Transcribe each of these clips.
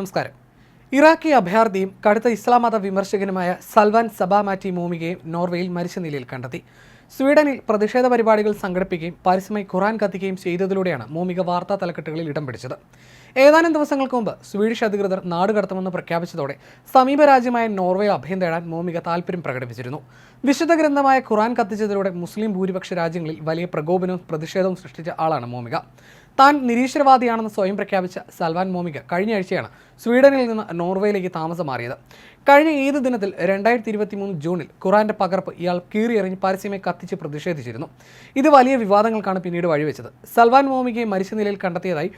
നമസ്കാരം. ഇറാഖി അഭയാർത്ഥിയും കടുത്ത ഇസ്ലാം മത വിമർശകനുമായ സൽവാൻ സബാമാറ്റി മോമികയും നോർവേയിൽ മരിച്ച നിലയിൽ കണ്ടെത്തി. സ്വീഡനിൽ പ്രതിഷേധ പരിപാടികൾ സംഘടിപ്പിക്കുകയും പരസ്യമായി ഖുറാൻ കത്തിക്കുകയും ചെയ്തതിലൂടെയാണ് മോമിക വാർത്താ തലക്കെട്ടുകളിൽ ഇടം പിടിച്ചത്. ഏതാനും ദിവസങ്ങൾക്ക് മുമ്പ് സ്വീഡിഷ് അധികൃതർ നാട് കടത്തുമെന്ന് പ്രഖ്യാപിച്ചതോടെ സമീപ രാജ്യമായ നോർവേയിൽ അഭയം തേടാൻ മോമിക താൽപ്പര്യം പ്രകടിപ്പിച്ചിരുന്നു. വിശുദ്ധ ഗ്രന്ഥമായ ഖുറാൻ കത്തിച്ചതിലൂടെ മുസ്ലിം ഭൂരിപക്ഷ രാജ്യങ്ങളിൽ വലിയ പ്രകോപനവും പ്രതിഷേധവും സൃഷ്ടിച്ച ആളാണ് മോമിക. താൻ നിരീശ്വരവാദിയാണെന്ന് സ്വയം പ്രഖ്യാപിച്ച സൽവാൻ മോമിക കഴിഞ്ഞ ആഴ്ചയാണ് സ്വീഡനിൽ നിന്ന് നോർവേയിലേക്ക് താമസം മാറിയത്. കഴിഞ്ഞ ഏത് ദിനത്തിൽ രണ്ടായിരത്തി ഇരുപത്തി മൂന്ന് ജൂണിൽ ഖുറാന്റെ പകർപ്പ് ഇയാൾ കീറിയെറിഞ്ഞ് പരസ്യമായി കത്തിച്ച് പ്രതിഷേധിച്ചിരുന്നു. ഇത് വലിയ വിവാദങ്ങൾക്കാണ് പിന്നീട് വഴിവെച്ചത്. സൽവാൻ മോമികയെ മരിച്ച നിലയിൽ കണ്ടെത്തിയതായി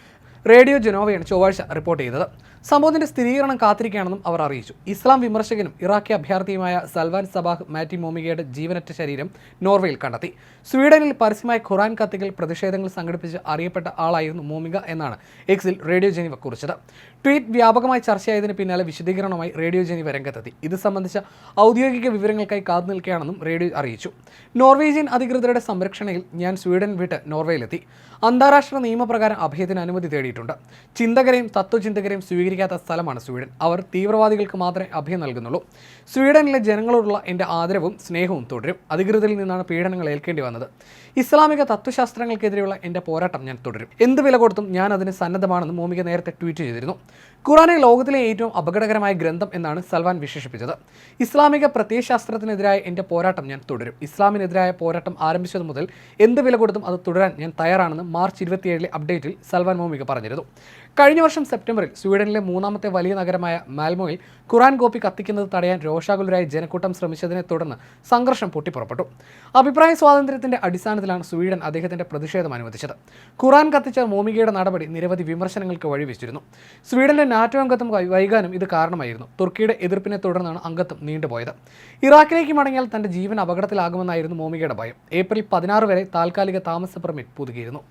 റേഡിയോ ജനോവയാണ് ചൊവ്വാഴ്ച റിപ്പോർട്ട് ചെയ്തത്. സംഭവത്തിന്റെ സ്ഥിരീകരണം കാത്തിരിക്കുകയാണെന്നും അവർ അറിയിച്ചു. ഇസ്ലാം വിമർശകനും ഇറാഖി അഭ്യർത്ഥിയുമായ സൽവാൻ സബാഹ് മാറ്റി മോമികയുടെ ജീവനറ്റ ശരീരം നോർവേയിൽ കണ്ടെത്തി. സ്വീഡനിൽ പരസ്യമായ ഖുറാൻ കത്തികൾ പ്രതിഷേധങ്ങൾ സംഘടിപ്പിച്ച് അറിയപ്പെട്ട ആളായിരുന്നു മോമിക എന്നാണ് എക്സിൽ റേഡിയോ ജനീവ കുറിച്ചത്. ട്വീറ്റ് വ്യാപകമായി ചർച്ചയായതിന് പിന്നാലെ വിശദീകരണവുമായി റേഡിയോ ജനീവ രംഗത്തെത്തി. ഇത് സംബന്ധിച്ച ഔദ്യോഗിക വിവരങ്ങൾക്കായി കാത്തു നിൽക്കുകയാണെന്നും റേഡിയോ അറിയിച്ചു. നോർവേജിയൻ അധികൃതരുടെ സംരക്ഷണയിൽ ഞാൻ സ്വീഡൻ വിട്ട് നോർവേയിലെത്തി. അന്താരാഷ്ട്ര നിയമപ്രകാരം അഭയത്തിന് അനുമതി തേടിയിട്ടുണ്ട് ചിന്തകരെയും തത്വചിന്തകരെയും സ്വീകരിക്കാത്ത സ്ഥലമാണ് സ്വീഡൻ. അവർ തീവ്രവാദികൾക്ക് മാത്രമേ അഭയം നൽകുന്നുള്ളൂ. സ്വീഡനിലെ ജനങ്ങളോടുള്ള എന്റെ ആദരവും സ്നേഹവും തുടരും. അധികൃതരിൽ നിന്നാണ് പീഡനങ്ങൾ ഏൽക്കേണ്ടി വന്നത്. ഇസ്ലാമിക തത്വശാസ്ത്രങ്ങൾക്കെതിരെയുള്ള എന്റെ പോരാട്ടം ഞാൻ തുടരും. എന്ത് വില കൊടുത്തും ഞാൻ അതിന് സന്നദ്ധമാണെന്ന് മോമിക നേരത്തെ ട്വീറ്റ് ചെയ്തിരുന്നു. ഖുറാനെ ലോകത്തിലെ ഏറ്റവും അപകടകരമായ ഗ്രന്ഥം എന്നാണ് സൽവാൻ വിശേഷിപ്പിച്ചത്. ഇസ്ലാമിക പ്രത്യയശാസ്ത്രത്തിനെതിരായ എന്റെ പോരാട്ടം ഞാൻ തുടരും. ഇസ്ലാമിനെതിരായ പോരാട്ടം ആരംഭിച്ചത് മുതൽ എന്ത് വില കൊടുത്തും അത് തുടരാൻ ഞാൻ തയ്യാറാണെന്ന് മാർച്ച് ഇരുപത്തിയേഴിലെ അപ്ഡേറ്റിൽ സൽവാൻ മോമിക പറഞ്ഞിരുന്നു. കഴിഞ്ഞ വർഷം സെപ്റ്റംബറിൽ സ്വീഡനിലെ മൂന്നാമത്തെ വലിയ നഗരമായ മാൽമോയിൽ ഖുറാൻ കോപ്പി കത്തിക്കുന്നത് തടയാൻ രോഷാകുലരായ ജനക്കൂട്ടം ശ്രമിച്ചതിനെ തുടർന്ന് സംഘർഷം പൊട്ടിപ്പുറപ്പെട്ടു. അഭിപ്രായ സ്വാതന്ത്ര്യത്തിന്റെ അടിസ്ഥാനത്തിലാണ് സ്വീഡൻ അദ്ദേഹത്തിന്റെ പ്രതിഷേധം അനുവദിച്ചത്. ഖുറാൻ കത്തിച്ച മോമികയുടെ നടപടി നിരവധി വിമർശനങ്ങൾക്ക് വഴിവെച്ചിരുന്നു. സ്വീഡന്റെ നാറ്റോ അംഗത്വം വൈകാനും ഇത് കാരണമായിരുന്നു. തുർക്കിയുടെ എതിർപ്പിനെ തുടർന്നാണ് അംഗത്വം നീണ്ടുപോയത്. ഇറാഖിലേക്ക് മടങ്ങിയാൽ തന്റെ ജീവൻ അപകടത്തിലാകുമെന്നായിരുന്നു മോമികയുടെ ഭയം. ഏപ്രിൽ പതിനാറ് വരെ താൽക്കാലിക താമസ പെർമിറ്റ് പുതുക്കിയിരുന്നു.